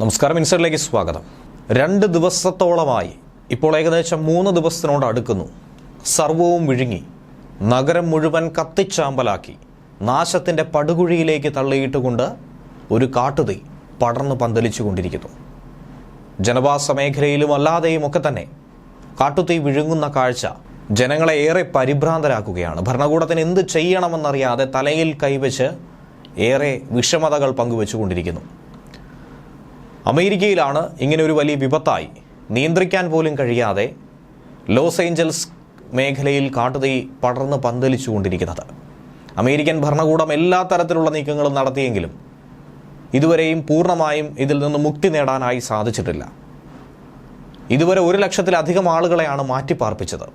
നമസ്കാരം ഇൻസൈഡിലേക്ക് സ്വാഗതം. രണ്ട് ദിവസത്തോളമായി ഇപ്പോൾ ഏകദേശം മൂന്ന് ദിവസത്തിനോട് അടുക്കുന്നു. സർവവും വിഴുങ്ങി. നഗരം മുഴുവൻ കത്തിച്ചാമ്പലാക്കി. നാശത്തിന്റെ പടുകുഴിയിലേക്ക് തള്ളിയിട്ടുകൊണ്ട് ഒരു കാട്ടുതീ പടർന്നു പന്തലിച്ചുകൊണ്ടിരിക്കുന്നു. ജനവാസ മേഖലയിലും അല്ലാതെയും ഒക്കെ തന്നെ കാട്ടുതീ വിഴുങ്ങുന്ന കാഴ്ച ജനങ്ങളെ ഏറെ പരിഭ്രാന്തരാക്കുകയാണ്. ഭരണകൂടത്തിന് എന്ത് ചെയ്യണമെന്നറിയാതെ തലയിൽ കൈവച്ച് ഏറെ വിഷമതകൾ പങ്കുവെച്ചുകൊണ്ടിരിക്കുന്നു. അമേരിക്കയിലാണ് ഇങ്ങനെ ഒരു വലിയ വിപത്തായി. നിയന്ത്രിക്കാൻ പോലും കഴിയാതെ ലോസ് ഏഞ്ചൽസ് മേഖലയിൽ കാട്ടുതീ പടർന്ന് പന്തലിച്ചുകൊണ്ടിരിക്കുന്നത്. അമേരിക്കൻ ഭരണകൂടം എല്ലാ തരത്തിലുള്ള നീക്കങ്ങളും നടത്തിയെങ്കിലും ഇതുവരെയും പൂർണമായും ഇതിൽ നിന്ന് മുക്തി നേടാനായി സാധിച്ചിട്ടില്ല. ഇതുവരെ ഒരു ലക്ഷത്തിലധികം ആളുകളെയാണ് മാറ്റിപ്പാർപ്പിച്ചത്.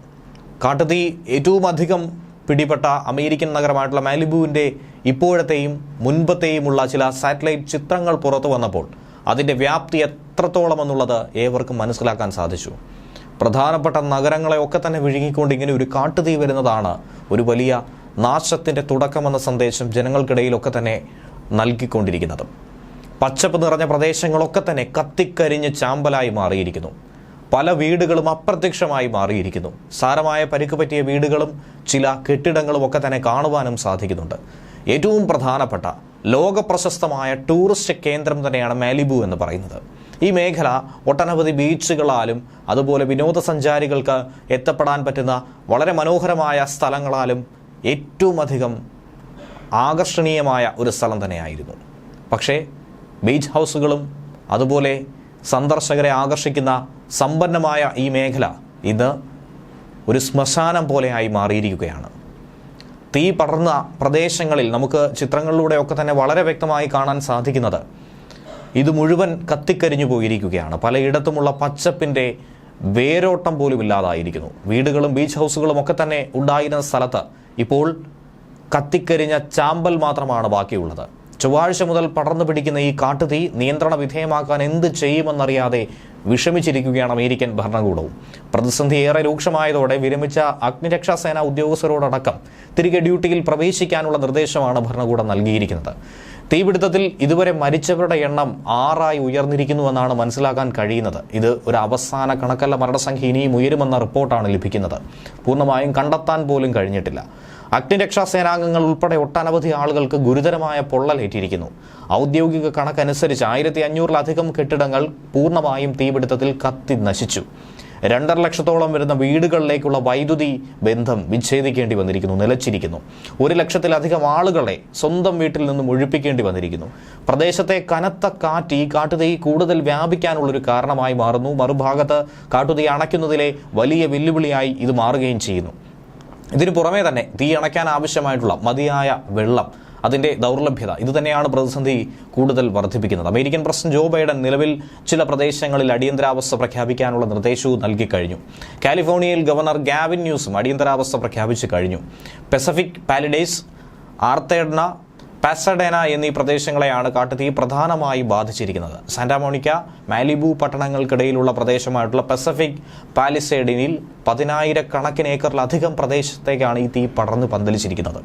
കാട്ടുതീ ഏറ്റവും അധികം പിടിപെട്ട അമേരിക്കൻ നഗരമായിട്ടുള്ള മാലിബുവിന്റെ ഇപ്പോഴത്തെയും മുൻപത്തെയുമുള്ള ചില സാറ്റലൈറ്റ് ചിത്രങ്ങൾ പുറത്തു വന്നപ്പോൾ അതിന്റെ വ്യാപ്തി എത്രത്തോളം എന്നുള്ളത് ഏവർക്കും മനസ്സിലാക്കാൻ സാധിച്ചു. പ്രധാനപ്പെട്ട നഗരങ്ങളെയൊക്കെ തന്നെ വിഴുങ്ങിക്കൊണ്ട് ഇങ്ങനെ ഒരു കാട്ടുതീ വരുന്നതാണ് ഒരു വലിയ നാശത്തിന്റെ തുടക്കമെന്ന സന്ദേശം ജനങ്ങൾക്കിടയിലൊക്കെ തന്നെ നൽകിക്കൊണ്ടിരിക്കുന്നത്. പച്ചപ്പ് നിറഞ്ഞ പ്രദേശങ്ങളൊക്കെ തന്നെ കത്തിക്കരിഞ്ഞ് ചാമ്പലായി മാറിയിരിക്കുന്നു. പല വീടുകളും അപ്രത്യക്ഷമായി മാറിയിരിക്കുന്നു. സാരമായ പരിക്ക് പറ്റിയ വീടുകളും ചില കെട്ടിടങ്ങളും ഒക്കെ തന്നെ കാണുവാനും സാധിക്കുന്നുണ്ട്. ഏറ്റവും പ്രധാനപ്പെട്ട ലോകപ്രശസ്തമായ ടൂറിസ്റ്റ് കേന്ദ്രം തന്നെയാണ് മാലിബു എന്ന് പറയുന്നത്. ഈ മേഖല ഒട്ടനവധി ബീച്ചുകളാലും അതുപോലെ വിനോദസഞ്ചാരികൾക്ക് എത്തപ്പെടാൻ പറ്റുന്ന വളരെ മനോഹരമായ സ്ഥലങ്ങളാലും ഏറ്റവും അധികം ആകർഷണീയമായ ഒരു സ്ഥലം തന്നെയായിരുന്നു. പക്ഷേ ബീച്ച് ഹൗസുകളും അതുപോലെ സന്ദർശകരെ ആകർഷിക്കുന്ന സമ്പന്നമായ ഈ മേഖല ഇന്ന് ഒരു ശ്മശാനം പോലെയായി മാറിയിരിക്കുകയാണ്. തീ പടർന്ന പ്രദേശങ്ങളിൽ നമുക്ക് ചിത്രങ്ങളിലൂടെയൊക്കെ തന്നെ വളരെ വ്യക്തമായി കാണാൻ സാധിക്കുന്നത്. ഇത് മുഴുവൻ കത്തിക്കരിഞ്ഞു പോയിരിക്കുകയാണ്. പലയിടത്തുമുള്ള പച്ചപ്പിന്റെ വേരോട്ടം പോലും ഇല്ലാതായിരിക്കുന്നു. വീടുകളും ബീച്ച് ഹൗസുകളും ഒക്കെ തന്നെ ഉണ്ടായിരുന്ന സ്ഥലത്ത് ഇപ്പോൾ കത്തിക്കരിഞ്ഞ ചാമ്പൽ മാത്രമാണ് ബാക്കിയുള്ളത്. ചൊവ്വാഴ്ച മുതൽ പടർന്നു പിടിക്കുന്ന ഈ കാട്ടുതീ നിയന്ത്രണ വിധേയമാക്കാൻ എന്ത് ചെയ്യുമെന്നറിയാതെ വിഷമിച്ചിരിക്കുകയാണ് അമേരിക്കൻ ഭരണകൂടവും. പ്രതിസന്ധി ഏറെ രൂക്ഷമായതോടെ വിരമിച്ച അഗ്നിരക്ഷാസേന ഉദ്യോഗസ്ഥരോടടക്കം തിരികെ ഡ്യൂട്ടിയിൽ പ്രവേശിക്കാനുള്ള നിർദ്ദേശമാണ് ഭരണകൂടം നൽകിയിരിക്കുന്നത്. തീപിടുത്തത്തിൽ ഇതുവരെ മരിച്ചവരുടെ എണ്ണം ആറായി ഉയർന്നിരിക്കുന്നുവെന്നാണ് മനസ്സിലാക്കാൻ കഴിയുന്നത്. ഇത് ഒരു അവസാന കണക്കല്ല. മരണസംഖ്യ ഇനിയും ഉയരുമെന്ന റിപ്പോർട്ടാണ് ലഭിക്കുന്നത്. പൂർണമായും കണ്ടെത്താൻ പോലും കഴിഞ്ഞിട്ടില്ല. അഗ്നിരക്ഷാ സേനാംഗങ്ങൾ ഉൾപ്പെടെ ഒട്ടനവധി ആളുകൾക്ക് ഗുരുതരമായ പൊള്ളലേറ്റിരിക്കുന്നു. ഔദ്യോഗിക കണക്കനുസരിച്ച് ആയിരത്തി അഞ്ഞൂറിലധികം കെട്ടിടങ്ങൾ പൂർണമായും തീപിടുത്തത്തിൽ കത്തി നശിച്ചു. രണ്ടര ലക്ഷത്തോളം വരുന്ന വീടുകളിലേക്കുള്ള വൈദ്യുതി ബന്ധം വിച്ഛേദിക്കേണ്ടി വന്നിരിക്കുന്നു നിലച്ചിരിക്കുന്നു. ഒരു ലക്ഷത്തിലധികം ആളുകളെ സ്വന്തം വീട്ടിൽ നിന്നും ഒഴിപ്പിക്കേണ്ടി വന്നിരിക്കുന്നു. പ്രദേശത്തെ കനത്ത കാറ്റ് ഈ കാട്ടുതീ കൂടുതൽ വ്യാപിക്കാനുള്ളൊരു കാരണമായി മാറുന്നു. മറുഭാഗത്ത് കാട്ടുതീ അണയ്ക്കുന്നതിലെ വലിയ വെല്ലുവിളിയായി ഇത് മാറുകയും ചെയ്യുന്നു. ഇതിനു പുറമേ തന്നെ തീ അണയ്ക്കാൻ ആവശ്യമായിട്ടുള്ള മതിയായ വെള്ളം അതിന്റെ ദൗർലഭ്യത ഇത് തന്നെയാണ് പ്രതിസന്ധി കൂടുതൽ വർദ്ധിപ്പിക്കുന്നത്. അമേരിക്കൻ പ്രസിഡന്റ് ജോ ബൈഡൻ നിലവിൽ ചില പ്രദേശങ്ങളിൽ അടിയന്തരാവസ്ഥ പ്രഖ്യാപിക്കാനുള്ള നിർദ്ദേശവും നൽകി കഴിഞ്ഞു. കാലിഫോർണിയയിൽ ഗവർണർ ഗാവിൻ ന്യൂസും അടിയന്തരാവസ്ഥ പ്രഖ്യാപിച്ചു കഴിഞ്ഞു. പെസഫിക് പാലിഡേസ് ആർത്തേഡ്ന പാസഡേന എന്നീ പ്രദേശങ്ങളെയാണ് കാട്ടുതീ പ്രധാനമായി ബാധിച്ചിരിക്കുന്നത്. സാന്റാമോണിക്ക മാലിബു പട്ടണങ്ങൾക്കിടയിലുള്ള പ്രദേശമായിട്ടുള്ള പസഫിക് പാലിസേഡിനിൽ പതിനായിരക്കണക്കിന് ഏക്കറിലധികം പ്രദേശത്തേക്കാണ് ഈ തീ പടർന്ന് പന്തലിച്ചിരിക്കുന്നത്.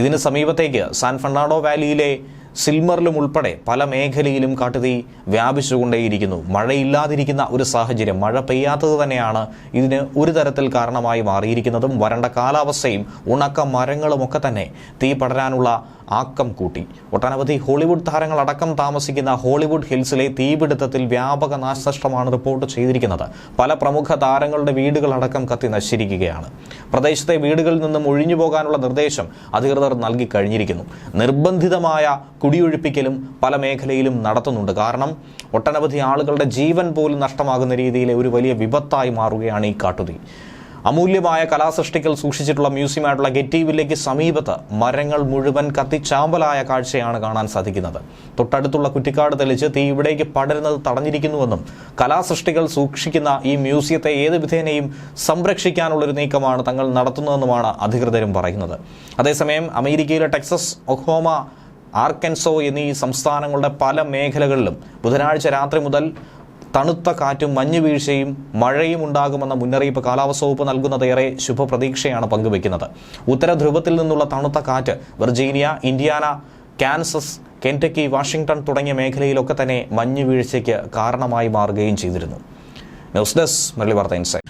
ഇതിന് സമീപത്തേക്ക് സാൻ ഫെർണാണ്ടോ വാലിയിലെ സിൽമറിലും ഉൾപ്പെടെ പല മേഖലയിലും കാട്ടുതീ വ്യാപിച്ചുകൊണ്ടേയിരിക്കുന്നു. മഴയില്ലാതിരിക്കുന്ന ഒരു സാഹചര്യം മഴ പെയ്യാത്തത് തന്നെയാണ് ഇതിന് ഒരു തരത്തിൽ കാരണമായി മാറിയിരിക്കുന്നതും. വരണ്ട കാലാവസ്ഥയും ഉണക്ക മരങ്ങളുമൊക്കെ തന്നെ തീ പടരാനുള്ള ആക്കം കൂട്ടി. ഒട്ടനവധി ഹോളിവുഡ് താരങ്ങൾ അടക്കം താമസിക്കുന്ന ഹോളിവുഡ് ഹിൽസിലെ തീപിടുത്തത്തിൽ വ്യാപക നാശനഷ്ടമാണ് റിപ്പോർട്ട് ചെയ്തിരിക്കുന്നത്. പല പ്രമുഖ താരങ്ങളുടെ വീടുകളടക്കം കത്തി നശിച്ചിരിക്കുകയാണ്. പ്രദേശത്തെ വീടുകളിൽ നിന്നും ഒഴിഞ്ഞു പോകാനുള്ള നിർദ്ദേശം അധികൃതർ നൽകി കഴിഞ്ഞിരിക്കുന്നു. നിർബന്ധിതമായ കുടിയൊഴിപ്പിക്കലും പല മേഖലയിലും നടത്തുന്നുണ്ട്. കാരണം ഒട്ടനവധി ആളുകളുടെ ജീവൻ പോലും നഷ്ടമാകുന്ന രീതിയിലെ ഒരു വലിയ വിപത്തായി മാറുകയാണ് ഈ കാട്ടുതീ. അമൂല്യമായ കലാസൃഷ്ടികൾ സൂക്ഷിച്ചിട്ടുള്ള മ്യൂസിയമായിട്ടുള്ള ഗെറ്റീവിലേക്ക് സമീപത്ത് മരങ്ങൾ മുഴുവൻ കത്തിച്ചാമ്പലായ കാഴ്ചയാണ് കാണാൻ സാധിക്കുന്നത്. തൊട്ടടുത്തുള്ള കുറ്റിക്കാട് തെളിച്ച് തീ ഇവിടേക്ക് പടരുന്നത് തടഞ്ഞിരിക്കുന്നുവെന്നും കലാസൃഷ്ടികൾ സൂക്ഷിക്കുന്ന ഈ മ്യൂസിയത്തെ ഏത് വിധേനയും സംരക്ഷിക്കാനുള്ളൊരു നീക്കമാണ് തങ്ങൾ നടത്തുന്നതെന്നുമാണ് അധികൃതരും പറയുന്നത്. അതേസമയം അമേരിക്കയിലെ ടെക്സസ് ഒഹോമ ആർക്കൻസോ എന്നീ സംസ്ഥാനങ്ങളുടെ പല മേഖലകളിലും ബുധനാഴ്ച രാത്രി മുതൽ തണുത്ത കാറ്റും മഞ്ഞുവീഴ്ചയും മഴയും ഉണ്ടാകുമെന്ന മുന്നറിയിപ്പ് കാലാവസ്ഥ വകുപ്പ് നൽകുന്നത് ഏറെ ശുഭപ്രതീക്ഷയാണ് പങ്കുവയ്ക്കുന്നത്. ഉത്തര ധ്രുവത്തിൽ നിന്നുള്ള തണുത്ത കാറ്റ് Virginia Indiana Kansas Kentucky Washington തുടങ്ങിയ മേഖലയിലൊക്കെ തന്നെ മഞ്ഞ് വീഴ്ചയ്ക്ക് കാരണമായി മാറുകയും ചെയ്തിരുന്നു. ന്യൂസ് ഡെസ്ക് മുരളി വാർത്ത ഇൻസൈറ്റ്.